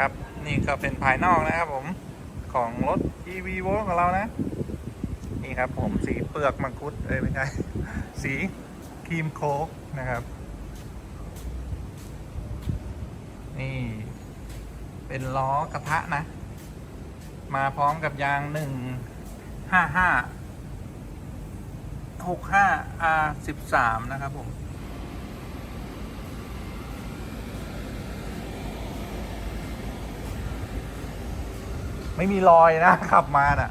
ครับ นี่ก็เป็นภายนอกนะครับผมของรถ EV v o ของเรานะ นี่ครับผมสีเปลือกมังคุดเอ้ยไม่ใช่สีครีมโค้กนะครับ นี่ เป็นล้อกระทะนะ มาพร้อมกับยางหนึ่งห้าห้าหกห้า R สิบสามนะครับผม ไม่มีรอยนะขับมาน่ะ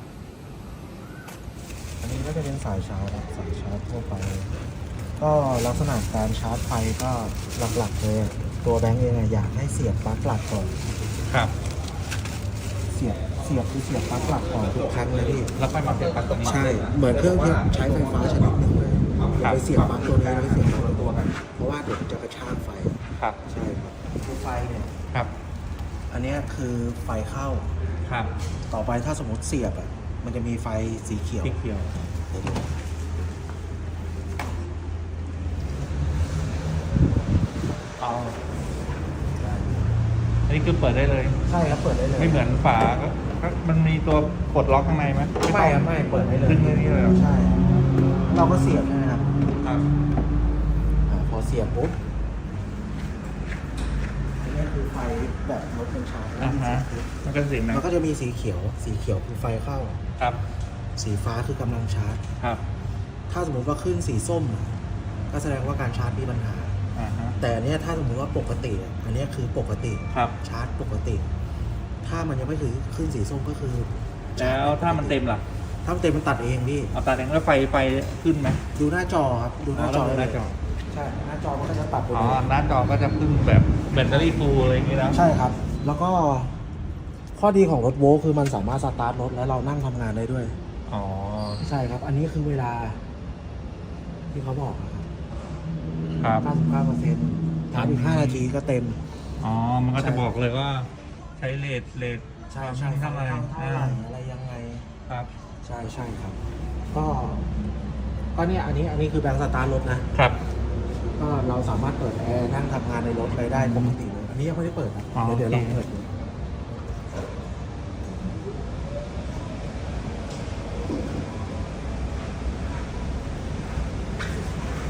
อันนี้ก็จะเป็นสายชาร์จครับสายชาร์จทั่วไป ก็ลักษณะการชาร์จไฟก็หลักๆเลยตัวแบงค์เองอะอยากให้เสียบปลั๊กหลักก่อนครับ เสียบเสียบคือเสียบปลั๊กหลักก่อนทุกครั้งเลยพี่ แล้วค่อยมาเสียบปลั๊กตัวนี้ ใช่ เหมือนเครื่องที่ใช้ไฟฟ้าชนิดหนึ่งเลยอย่าไปเสียบปลั๊กตัวนี้แล้วไปเสียบปลั๊กตัวกันเพราะว่าเดี๋ยวมันจะกระชากไฟ ครับ ใช่ครับคือไฟเนี่ยครับอั นเนี้ยคือไฟเข้า ครับต่อไปถ้าสมมติเสียบอะ มันจะมีไฟสีเขียว สีเขียวเดี๋ยวดูอ๋ออันนี้คือเปิดได้เลย ใช่ครับเปิดได้เลยไม่เหมือนฝาก็ก็มันมีตัวกดล็อกข้างในไหมไม่ครับไม่เปิดได้เลยดึงเลยนี่เลยเหรอใช่ เราก็เสียบใช่ไหมครับครับ อ่าพอเสียบปุ๊บอันนี้คือไฟแบบรถเป็นชาร์จอ่าฮะมันก็เสียงนะมันก็จะมีสีเขียว สีเขียวคือไฟเข้า ครับสีฟ้าคือกำลังชาร์จ ครับถ้าสมมติว่าขึ้นสีส้มอะก็แสดงว่าการชาร์จมีปัญหา อ่าฮะแต่อันเนี้ยถ้าสมมติว่าปกติอะอันเนี้ยคือปกติ ครับ ชาร์จปกติ ถ้ามันยังไม่ถึงขึ้นสีส้มก็คือชร์จแล้วถ้ามันเต็มล่ะถ้ามันเต็มมันตัดเองพี่ เอาตาแดงแล้วไฟไฟขึ้นไหมดูหน้าจอครับ ดูหน้าจออ๋อแล้วดูหน้าจอใช่หน้าจอมันก็จะตัดไปอ๋อเลยหน้าจอก็จะขึ้นแบบแบตเตอรี่ฟูลอะไรอย่างงี้แล้วใช่ครับ แล้วก็ ข้อดีของรถโวลต์คือมันสามารถสตาร์ทรถแล้วเรานั่งทำงานได้ด้วย อ๋อใช่ครับ อันนี้คือเวลา ที่เขาบอกนะคครัรับบ95เปอร์เซ็นต์ถามอีก5นาทีก็เต็ม อ๋อ มันก็จะใช่บอกเลยว่า ใช้เลทเลท ใช่ใช่เท่าไหร่เท่าไหร่อะไรยังไง ครับ ใช่ใช่ครับ ก็ ก็เนี่ยอันนี้อันนี้คือแบงค์สตาร์ทรถนะ ครับ ก็เราสามารถเปิดแอร์นั่งทำงานในรถไปได้ปกติเลยอันนี้ยังไม่ได้เปิดนะอ๋อเดี๋ยวเดี๋ยวลองโอเค เปิดดู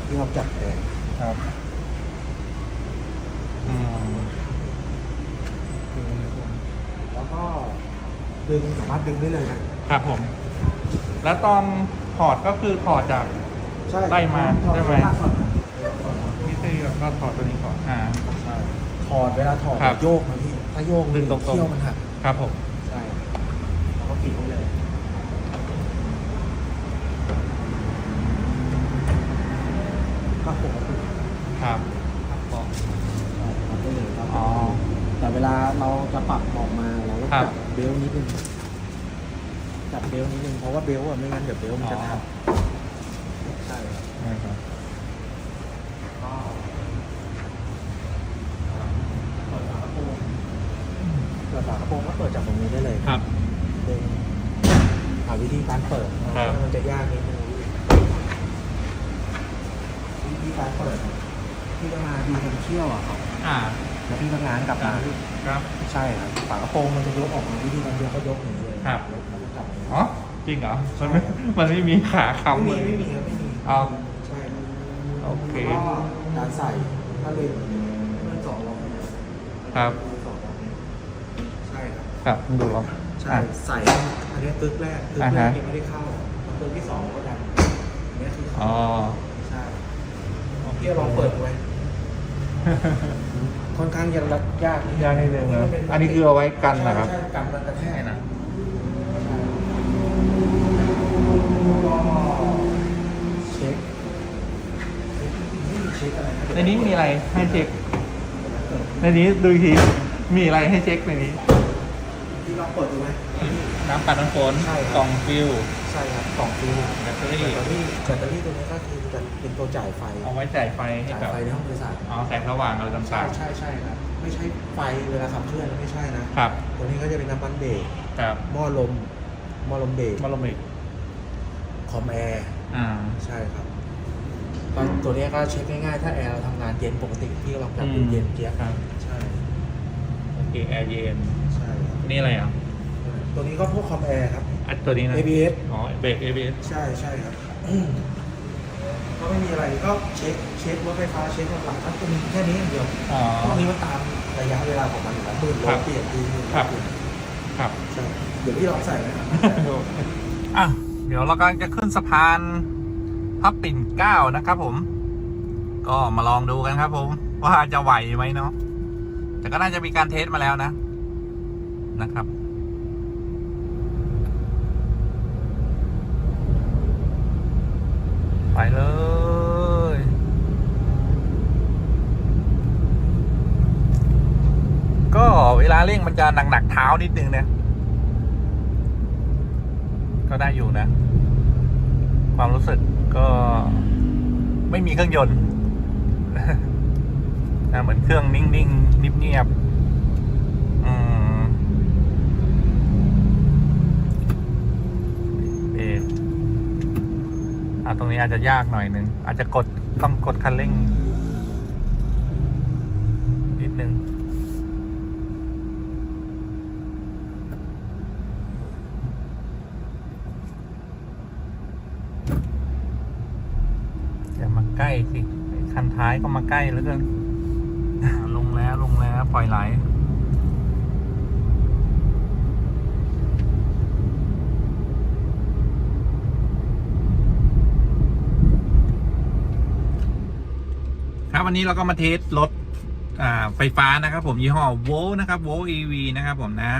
ที่เราจับแอร์ครับอืมแล้วก็ดึงสามารถดึงได้เลยนะครับผม แล้วตอนถอดก็คือถอดจาก ใช่ไล่มาใช่ไหม ถอดพิ เศษก็ถอดตัวนี้ก่อนอ่า ใช่ถอดเวลาถอดครับโยกนะพี่ถ้าโยกดึงตรงๆเขี้ยวมันหักครับผม ใช่เราก็ปิดไว้เลยก็ปกติครับบอกทำได้เลยครับ อ๋อ แต่เวลาเราจะปรับออกมาเราก็ครับจับเบลต์นิดนึงจับเบลต์นิดนึงเพราะว่าเบลต์อะไม่งั้นเดี๋ยวเบลต์มันจะหักใช่ครับนะครับ ก็เปิดฝากระโปรง เปิดฝากระโปรงก็เปิดจากตรงนี้ได้เลยครับดึงหาวิธีการเปิดครับ มันจะยากนิดนึงวิธีการเปิดที่จะมาดูคนเที่ยวอะครับอ่าแล้วพี่ทำงานกลับมาครับ ใช่ครับฝากระโปรงมันจะยกออกมาวิธีการยกก็ยกอย่างนี้เลยครับยกแล้วก็กลับอย่างนี้อ๋อจริงเหรอมันไม่มันไม่มีขาค้ำไม่เลมียไม่มีครับไม่มีเอา ใช่ครับโอเค แล้วก็การใส่ถ้าเป็นมันสองรองครับสองรองใช่ ครับครับดูครับ ใช่อะใส่อันนี้ตึกแรกตึกอ่าแรฮะกยังไม่ได้เข้าตึกที่สองก็ดันอันนี้คืออ๋อใช่พี่ลองเปิดดูไหมค่อนข้างจะรัดยากยากนิดนึงนะอันนี้คือเอาไว้กันนะครับใช่ใช่กันมันกระแทกใช่นะเช็คเช็คอะไระในนี้มีอะไรให้เช็คในนี้ดูอีกทีมีอะไรให้เช็คในนี้พี่ ลองเปิดดูไหม น้ำปัดน้ำฝนใช่ครับ กล่องฟิว ใช่ครับกล่องฟิวแบตเตอแบรี่ตเตอรี่แบตเตอรี่ตัวนี้ก็คือจะเป็นตัวจ่ายไฟ เอาไว้จ่ายไฟให้จ่ายกับไฟในห้องโดยสารอ๋อแสงสว่างอะไรใช่ต่างใช่ใช่ครับ ไม่ใช่ไฟเวลาขับเคลื่อนไม่ใช่นะ ๆ ครับ ตัวนี้ก็จะเป็นน้ำมันเบรกครับหม้อลมหม้อลมเบรกมาลมิกคอมแอร์อ่า ใช่ครับก็ตัวนี้ก็เช็คง่ายๆ ถ้าแอร์เราทำงานเย็นปกติพี่ก็ลองจับดูอืม เย็นเจี๊ยบครับ ใช่โอเคเอแอร์เย็นใช่ครับ นี่อะไรอะตัวนี้ก็พวกคอมแอร์ครับ อันตัวนี้นะ ABS อ๋อเบรก ABS ใช่ใช่ครับ ก็ไม่มีอะไรก็เช็คเช็ครถไฟฟ้าเช็คหลักๆก็จะมีแค่นี้อย่างเดียวอ๋อ พวกนี้มันตามระยะเวลาของมันอยู่แล้วหมื่นโลครับเปลี่ยนทีหนึ่งครับครับ ใช่เดี๋ยวพี่ลองใส่นะครับ อะ เดี๋ยวเรากำลังจะขึ้นสะพานพับปิ่นเกล้านะครับผม ก็มาลองดูกันครับผม ว่าจะไหวไหมเนาะแต่ก็น่าจะมีการเทสมาแล้วนะ นะครับ ไปเลยก็เวลาเร่งมันจะหนักๆเท้านิดนึงเนี่ยก็ได้อยู่นะ ความรู้สึกก็ไม่มีเครื่องยนต์นะเหมือนเครื่องนิ่งๆเงียบๆอืมเออ อะตรงนี้อาจจะยากหน่อยหนึ่งอาจจะกดต้องกดคันเร่งนิดนึงอย่ามาใกล้สิคันท้ายก็มาใกล้แล้วกันลงแล้วลงแล้วปล่อยไหล ครับวันนี้เราก็มาเทสรถไฟฟ้านะครับ ผมยี่ห้อโวนะครับโว EV นะครับ ผมนะ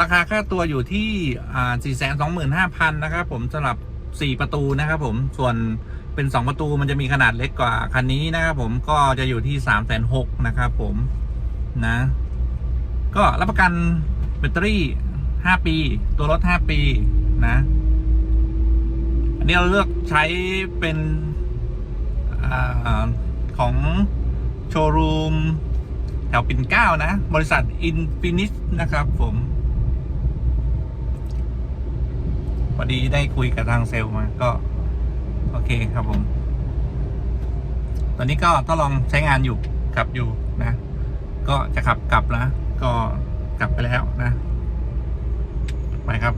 ราคาค่าตัวอยู่ที่สี่แสนสองหมื่นห้าพันนะครับ ผมสำหรับสี่ประตูนะครับ ผมส่วนเป็นสองประตูมันจะมีขนาดเล็กกว่าคันนี้นะครับ ผมก็จะอยู่ที่สามแสนหกนะครับ ผมนะ ก็รับประกันแบตเตอรี่ห้าปี ตัวรถห้าปีนะ อันนี้เราเลือกใช้เป็นอา ของโชว์รูมแถวปิ่นเกล้านะ บริษัทอินฟินิ t นะครับผมพอดีได้คุยกับทางเซลล์มาก็ โอเคครับผม ตอนนี้ก็ต้องลองใช้งานอยู่ขับอยู่นะ ก็จะขับกลับแล้วก็กลับไปแล้วนะ ไปครับ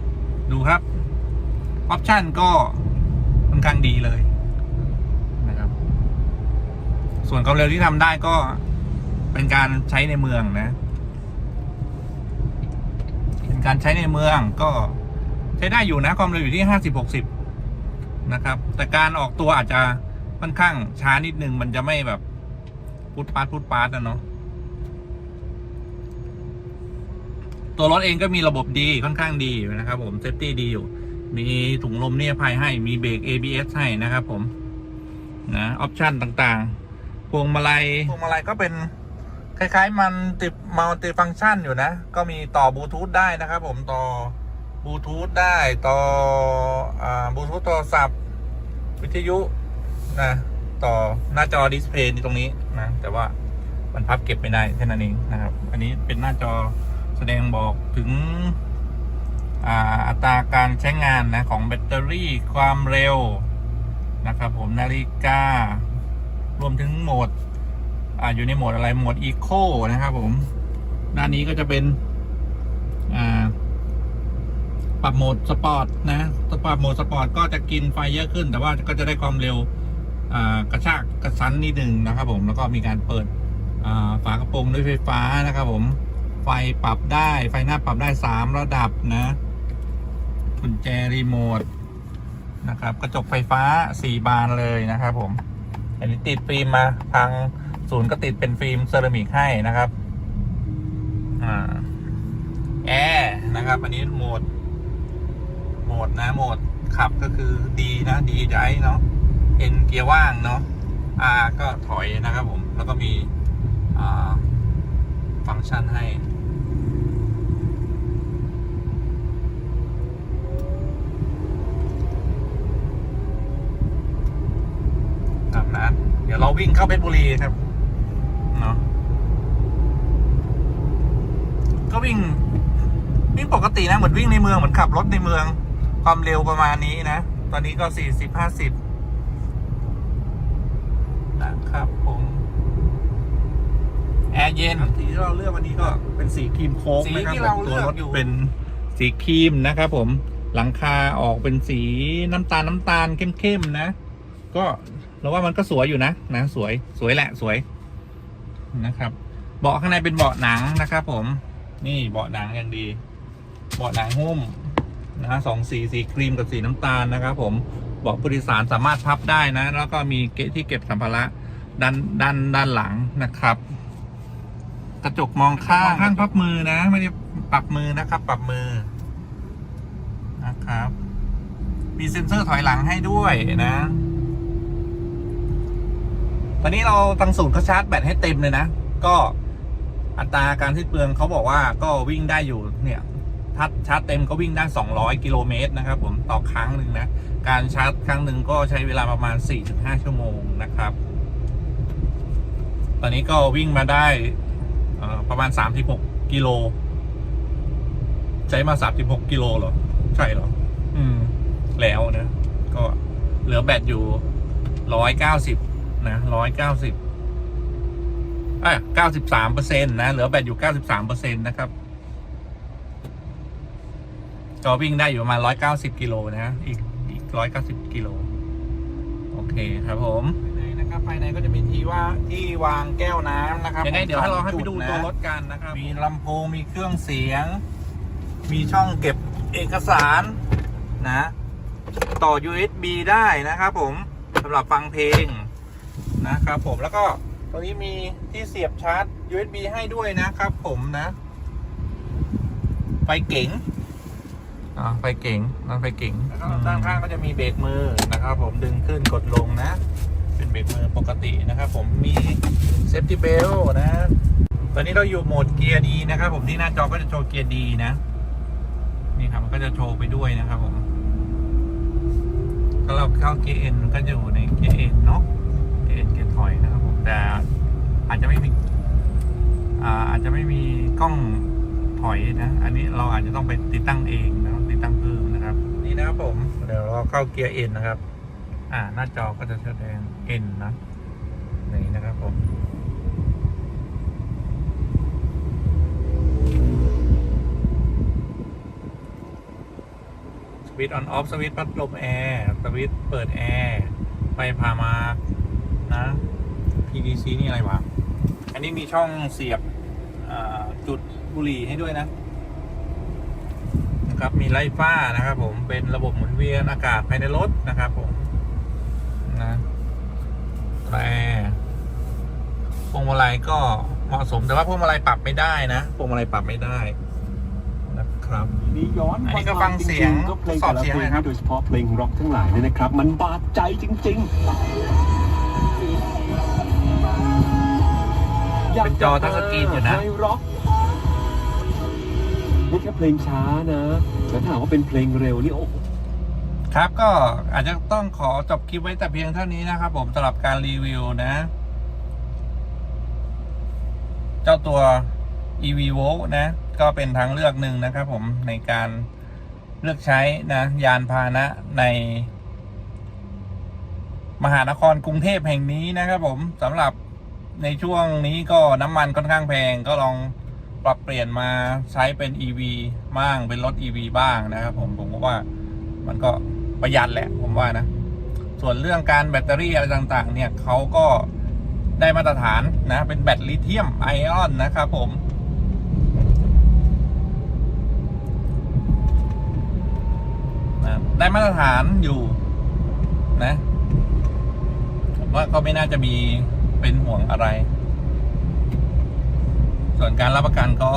ดูครับ ออปชั่นก็ค่อนข้างดีเลย ส่วนความเร็วที่ทำได้ก็เป็นการใช้ในเมืองนะ เป็นการใช้ในเมืองก็ใช้ได้อยู่นะ ความเร็วอยู่ที่ห้าสิบหกสิบนะครับ แต่การออกตัวอาจจะค่อนข้างช้านิดนึง มันจะไม่แบบพุดปาดพุดปาดนะเนาะตัวรถเองก็มีระบบดีค่อนข้างดีนะครับ ผมเซฟตี้ดีอยู่ มีถุงลมนิรภัยให้มีเบรก ABS ให้นะครับผมนะออปชันต่างๆ พวงมาลัย พวงมาลัยก็เป็นคล้ายๆ มันติดมัลติฟังก์ชันอยู่นะ ก็มีต่อบลูทูธได้นะครับผมต่อบลูทูธได้ต่ออบลูทูธโทรศัพท์ วิทยุนะต่อหน้าจอดิสเพย์ตรงนี้นะแต่ว่ามันพับเก็บไม่ได้แค่นั้นเองนะครับ อันนี้เป็นหน้าจอแสดงบอกถึงอัตราการใช้งานนะของแบตเตอรี่ความเร็วนะครับผมนาฬิกา รวมถึงโหมดอ่าอยู่ในโหมดอะไรโหมดอีโคนะครับผมด้านนี้ก็จะเป็นอ่าปรับโหมดสปอร์ตนะปรับโหมดสปอร์ตก็จะกินไฟเยอะขึ้น แต่ว่าก็จะได้ความเร็วกระชากกระสันนิดหนึ่งนะครับผมแล้วก็มีการเปิดฝากระโปรงด้วยไฟฟ้านะครับผมไฟปรับได้ไฟหน้าปรับได้สามระดับนะกุญแจรีโมทนะครับกระจกไฟฟ้าสี่บานเลยนะครับผม อันนี้ติดฟิล์มมาทางศูนย์ก็ติดเป็นฟิล์มเซรามิกให้นะครับอ่าแอร์นะครับ อันนี้โหมด โหมดนะโหมดขับก็คือดีนะดีใจเนาะเอ็นเกียร์ว่างเนาะ R ก็ถอยนะครับผม แล้วก็มีฟังก์ชันให้ ครับนะ เดี๋ยวเราวิ่งเข้าเพชรบุรีครับเนาะก็วิ่งวิ่งปกตินะเหมือนวิ่งในเมืองเหมือนขับรถในเมือง ความเร็วประมาณนี้นะ ตอนนี้ก็สี่สิบห้าสิบนะครับผมแแอร์เย็นสีที่เราเลือกวันนี้ก็เป็นสีครีมโค้กสีนะครับที่เราผมเลืตัวอกรถอยู่เป็นสีครีมนะครับผมหลังคาออกเป็นสีน้ำตาลน้ำตาลเข้มๆนะ ก็ เราว่ามันก็สวยอยู่นะนะสวยสวยแหละสวยนะครับ เบาะข้างในเป็นเบาะหนังนะครับ ผม นี่เบาะหนังอย่างดี เบาะหนังหุ้มนะฮะสองสีสีครีมกับสีน้ำตาลนะครับผมเบาะผู้โดยสารสามารถพับได้นะ แล้วก็มีเกะที่เก็บสัมภาระด้านด้านด้านหลังนะครับ กระจกมองข้างข้างพับมือนะไม่ได้ปรับมือนะครับ ปรับมือนะครับ มีเซ็นเซอร์ถอยหลังให้ด้วยนะ ตอนนี้เราทางศูนย์เขาชาร์จแบตให้เต็มเลยนะ ก็อัตราการสิ้นเปลืองเขาบอกว่าก็วิ่งได้อยู่เนี่ยถ้าชาร์จเต็มก็วิ่งได้ 200 กิโลเมตรนะครับผมต่อครั้งหนึ่งนะ การชาร์จครั้งหนึ่งก็ใช้เวลาประมาณ 4-5 ชั่วโมงนะครับ ตอนนี้ก็วิ่งมาได้ประมาณ 36 กิโล ใช้มา 36 กิโลเหรอ ใช่เหรอ อืม แล้วนะ ก็เหลือแบตอยู่ 190 นะ190อะ93เปอร์เซ็นต์นะ เหลือแบตอยู่93เปอร์เซ็นต์นะครับก็วิ่งได้อยู่ประมาณ190กิโลนะอีกอีก190กิโลโอเคครับผมภายในนะครับภายในก็จะมีที่ว่าที่วางแก้วน้ำนะครับยังไงเดี๋ยวให้เราให้ไปดูตัวรถกันนะครับ มีลำโพงมีเครื่องเสียง มีช่องเก็บเอกสารนะ ต่อ USB ได้นะครับผมสำหรับฟังเพลง นะครับผมแล้วก็ตรงนี้มีที่เสียบชาร์จ USB ให้ด้วยนะครับผมนะ ไฟเก๋งอ่าไฟเก๋งนั่นไฟเก๋งแล้วก็ด้านข้างก็จะมีเบรกมือนะครับผมดึงขึ้นกดลงนะ เป็นเบรกมือปกตินะครับผมมีเซฟตี้เบลนะ ตอนนี้เราอยู่โหมดเกียร์ดีนะครับผมที่หน้าจอก็จะโชว์เกียร์ดีนะ นี่ครับมันก็จะโชว์ไปด้วยนะครับผมถ้าเราเข้าเกียร์เอ็นก็จะอยู่ในเกียร์เอ็นเนาะ เอ็นเกียร์ถอยนะครับผมแต่อาจจะไม่มีอาอาจจะไม่มีกล้องถอยนะ อันนี้เราอาจจะต้องไปติดตั้งเองนะติดตั้งเพิ่มนะครับ นี่นะครับผมเดี๋ยวเราเข้าเกียร์เอ็นนะครับ อ่าหน้าจอก็จะแสดงเอ็นนะนี่นะครับผมสวิตช์ออนออฟสวิตช์พัดลมแอร์สวิตช์เปิดแอร์ไฟพามา นะ PVC นี่อะไรวะ อันนี้มีช่องเสียบอ่าจุดบุหรี่ให้ด้วยนะนะครับ มีไล่ฟ้านะครับ ผมเป็นระบบหมุนเวียนอากาศภายในรถนะครับผมนะแต่พวงมาลัยก็เหมาะสมแต่ว่าพวงมาลัยปรับไม่ได้นะพวงมาลัยปรับไม่ได้นะครับนี่ย้อนอันนี้ก็ฟังเสียงจริๆก็เพลงสอบแต่ละเสียงเพลหน่งอยครับโดยเฉพาะเพลงร็อกทั้งหลายเนี่ยนะครับ มันบาดใจจริง ๆ เป็นจอทัชสกรีนอยู่นะ ไฮร็อกนี่แค่เพลงช้านะแต่ถ้าหากว่าเป็นเพลงเร็วนี่โอ้โห ครับก็อาจจะต้องขอจบคลิปไว้แต่เพียงเท่านี้นะครับผมสำหรับการรีวิวนะ เจ้าตัว EV v o นะ ก็เป็นทางเลือกหนึ่งนะครับผมในการเลือกใช้นะ ยานพาหนะใน มหานครกรุงเทพแห่งนี้นะครับผมสำหรับ ในช่วงนี้ก็น้ำมันค่อนข้างแพงก็ลองปรับเปลี่ยนมาใช้เป็น EV บ้างเป็นรถ EV บ้างนะครับผมผมก็ว่ามันก็ประหยัดแหละผมว่านะ ส่วนเรื่องการแบตเตอรี่อะไรต่างๆ เนี่ยเขาก็ได้มาตรฐานนะ เป็นแบตลิเธียมไอออนนะครับผม ได้มาตรฐานอยู่นะผมว่าก็ไม่น่าจะมี เป็นห่วงอะไร ส่วนการรับประกันก็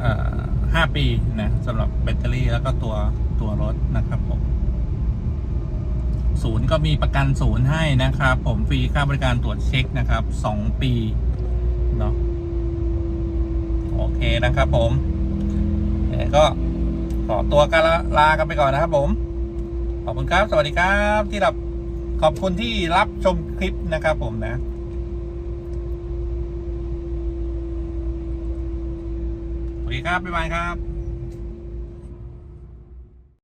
เอ่อห้าปีนะสำหรับแบตเตอรี่แล้วก็ตัวตัวรถนะครับผมศูนย์ก็มีประกันศูนย์ให้นะครับ ผมฟรีค่าบริการตรวจเช็คนะครับสองปีเนาะโอเคนะครับผมเดี๋ยวก็ขอตัวกันลลากันไปก่อนนะครับผม ขอบคุณครับ สวัสดีครับที่รับ ขอบคุณที่รับชมคลิปนะครับผมนะสวัสดีครับ บ๊ายบายครับ